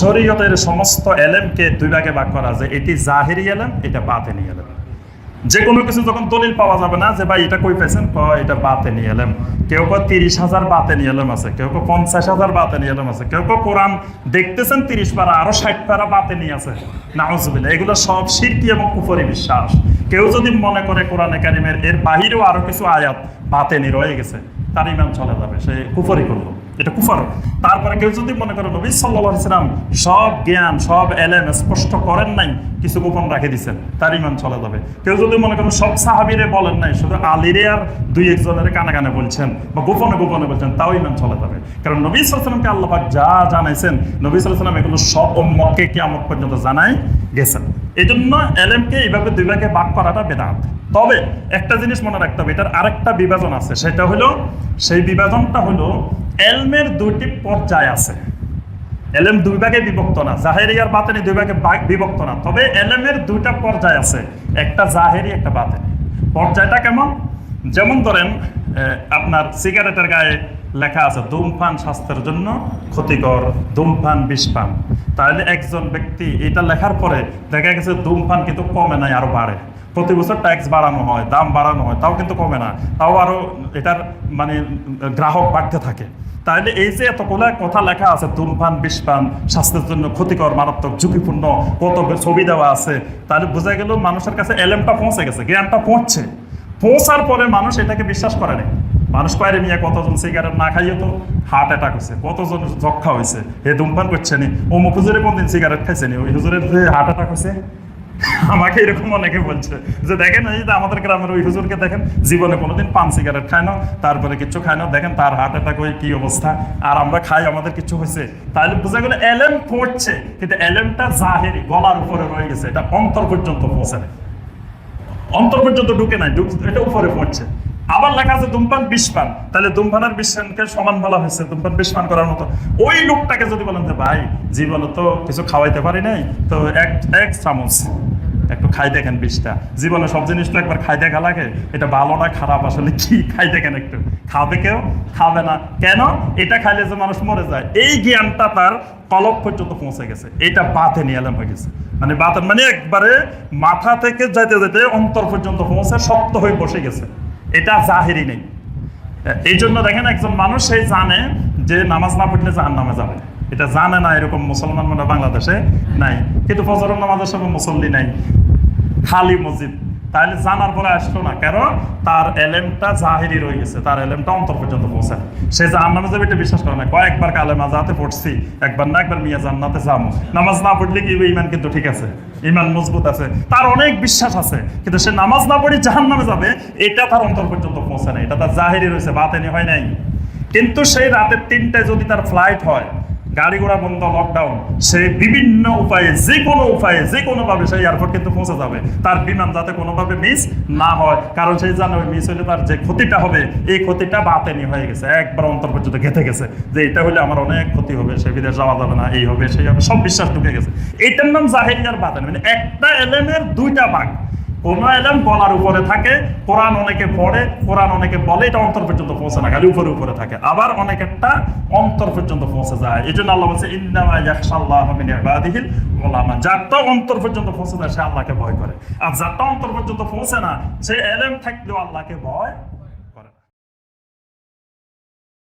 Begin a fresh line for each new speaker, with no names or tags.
শরীয়তের সমস্ত এলেমকে দুই ভাগে ভাগ করা যায়। এটি জাহেরি এলেম, এটা বাতেনি এলেম। যে কোনো কিছু যখন দলিল পাওয়া যাবে না যে, ভাই, এটা কই পেয়েছেন? ক এটা বাতে নিয়ে এলাম। কেউ কেউ তিরিশ হাজার বাতে নিয়ে এলাম আছে। কেউ কেউ পঞ্চাশ হাজার বাতে নিয়ে এলাম আছে। কেউ কেউ কোরআন দেখতেছেন তিরিশ পারা, আরও ষাট পারা বাতে নিয়ে আছে। নাউজবিল্লা এগুলো সব শিরকি এবং কুফরি বিশ্বাস। কেউ যদি মনে করে কোরআনে কারিমের এর বাহিরেও আরও কিছু আয়াত বাতে নি রয়ে গেছে, তার ইমান চলে যাবে। সে কুফরি করল। এটা কুফার। তারপরে কেউ যদি মনে করে নবী সাল্লাহ ইসলাম সব জ্ঞান, সব এলেম স্পষ্ট করেন নাই, কিছু গোপন রাখে দিচ্ছেন তার ইমান চলে যাবে। কেউ যদি মনে করেন সব সাহাবিরে বলেন নাই, শুধু আলিরে আর দুই একজনের কানে কানে বলছেন বা গোপনে গোপনে বলছেন, তাও ইমান চলে যাবে। কারণ নবী সাল্লামকে আল্লাহ যা জানাইছেন, নবী সাল্লাম এগুলো সব উম্মতকে কিয়ামত পর্যন্ত জানাই গেছেন। এই জন্য এলেমকে এইভাবে দুই ভাগে ভাগ করাটা বেদাত। তবে একটা জিনিস মনে রাখতে হবে, এটার আরেকটা বিভাজন আছে, সেটা হলো, সেই বিভাজনটা হলো এলমের দুইটি পর্যায় আছে। এলেম দুই ভাগে বিভক্ত না, জাহেরি আর বাতেনি দুই ভাগে বিভক্ত না। তবে এলেমের দুইটা পর্যায় আছে, একটা জাহেরি, একটা বাতেনি। পর্যায়টা কেমন? যেমন ধরেন আপনার সিগারেটের গায়ে লেখা আছে, ধূমপান স্বাস্থ্যের জন্য ক্ষতিকর, ধূমপান বিষপান তাহলে একজন ব্যক্তি এটা লেখার পরে দেখা গেছে ধূমপান কিন্তু কমে নাই, আরও বাড়ে। প্রতি বছর ট্যাক্স বাড়ানো হয়, দাম বাড়ানো হয়, তাও কিন্তু কমে না। তাও আরও এটার মানে গ্রাহক বাড়তে থাকে। তাহলে এই যে এতগুলা কথা লেখা আছে, ধূমপান, বিষপান, স্বাস্থ্যের জন্য ক্ষতিকর, মারাত্মক, ঝুঁকিপূর্ণ, কত ছবি দেওয়া আছে তাহলে বোঝা গেল মানুষের কাছে এলেমটা পৌঁছে গেছে, জ্ঞানটা পৌঁছছে পৌঁছার পরে মানুষ এটাকে বিশ্বাস করে না মানুষ কয়ের মিয়া, কতজন সিগারেট না খাইয়ে তো? হার্ট অ্যাটাক হয়েছে কতজন যক্ষা হয়েছে এ ধূমপান করছে নি? ও মুখ হুজুরে কোনদিন সিগারেট খাইছে নি? ওই হুজুরের হার্ট অ্যাটাক হয়েছে আমাকে এরকম অনেকে বলছে যে, দেখেন এই যে আমাদের গ্রামের ওই হুজুরকে দেখেন, জীবনে কোনোদিন পান সিগারেট খায় না, তারপরে কিছু খায় না। দেখেন তার হার্ট অ্যাটাক হয়ে, কি অবস্থা? আর আমরা খাই, আমাদের কিছু হয়েছে। তাহলে বোঝা গেল এলএম পড়ছে, কিন্তু এলএমটা জাহেরি, গলার উপরে রয়ে গেছে। এটা অন্তর পর্যন্ত পৌঁছে অন্তর পর্যন্ত ঢুকে নাই, ঢুক- এটা উপরে পড়ছে। আবার লেখা আছে ধূমপান বিষপান তাহলে ধূমপানের বিষপানকে সমান বলা হয়েছে, ধূমপান বিষপান করার মতো। ওই লোকটাকে যদি বলেন যে, ভাই, জীবনে তো কিছু খাওয়াইতে পারি নাই, তো এক এক চামচ একটু খাই দেখেন বিষটা। জীবনে সব জিনিস তো একবার খাই দেখা লাগে। এটা ভালো না খারাপ? আসলে কি খাই দেখেন একটু? খাবে কেউ? খাবে না। কেন? এটা খাইলে যে মানুষ মরে যায়। এই জ্ঞানটা তার কলক পর্যন্ত পৌঁছে গেছে। এটা বাতে নিয়ে এলাম হয়ে গেছে। মানে বাতেন মানে একবারে মাথা থেকে যাইতে যেতে অন্তর পর্যন্ত পৌঁছে শক্ত হয়ে বসে গেছে। এটা জাহেরি নেই। এই জন্য দেখেন একজন মানুষ সেই জানে যে নামাজ না পড়লে জাহান নামে যাবে। এটা জানে না এরকম মুসলমান মানে বাংলাদেশে নাই। কিন্তু ফজরের নামাজের সময় মুসল্লি নাই। খালি মসজিদ। তাহলে জানার পরে আসলো না। কেন? তার এলেমটা জাহিরি রয়ে গেছে, তার এলেমটা অন্তর পর্যন্ত পৌঁছে সে জাহান নামে যাবে এটা বিশ্বাস করে না কয়েকবার কালে মাজাতে পড়ছি, একবার না, একবার মিয়া জান্নাতে যাব। নামাজ না পড়লে কি ইমান কিন্তু ঠিক আছে? ইমান মজবুত আছে। তার অনেক বিশ্বাস আছে, কিন্তু সে নামাজ না পড়ে জাহান নামে যাবে, এটা তার অন্তর পর্যন্ত পৌঁছে নাই। এটা তার জাহিরি রয়েছে, বাতেনি হয় নাই। কিন্তু সেই রাতের তিনটায় যদি তার ফ্লাইট হয় গাড়ি ঘোড়া বন্ধ লকডাউন সে বিভিন্ন উপায়ে যে কোনো উপায়ে যে কোনোভাবে সেই এয়ারপোর্ট কিন্তু পৌঁছে যাবে। তার বিমান যাতে কোনোভাবে মিস না হয়, কারণ সেই জানে ওই মিস হলে তার যে ক্ষতিটা হবে, এই ক্ষতিটা বাতেনি হয়ে গেছে, একবার অন্তর পর্যন্ত গেঁথে গেছে, যে এটা হলে আমার অনেক ক্ষতি হবে, সে বিদেশ যাওয়া যাবে না, এই হবে, সেই হবে, সব বিশ্বাস ঢুকে গেছে। এটার নাম জাহেরি বাতেন মানে একটা এলেমের দুইটা ভাগ। কোনো এলেম গলার উপরে থাকে, কোরআন অনেকে পড়ে, কোরআন অনেকে বলে, এটা অন্তর পর্যন্ত পৌঁছে না, খালি উপরে উপরে থাকে। আবার অনেকেরটা অন্তর পর্যন্ত পৌঁছে যায়। এই জন্য আল্লাহ বলছে ইন্দামা ইয়াকশাল্লাহ মিন ইবাদিহিল উলামা যারটা অন্তর পর্যন্ত পৌঁছে যায়, সে আল্লাহকে ভয় করে। আর যারটা অন্তর পর্যন্ত পৌঁছে না, সে এলেম থাকলেও আল্লাহকে ভয়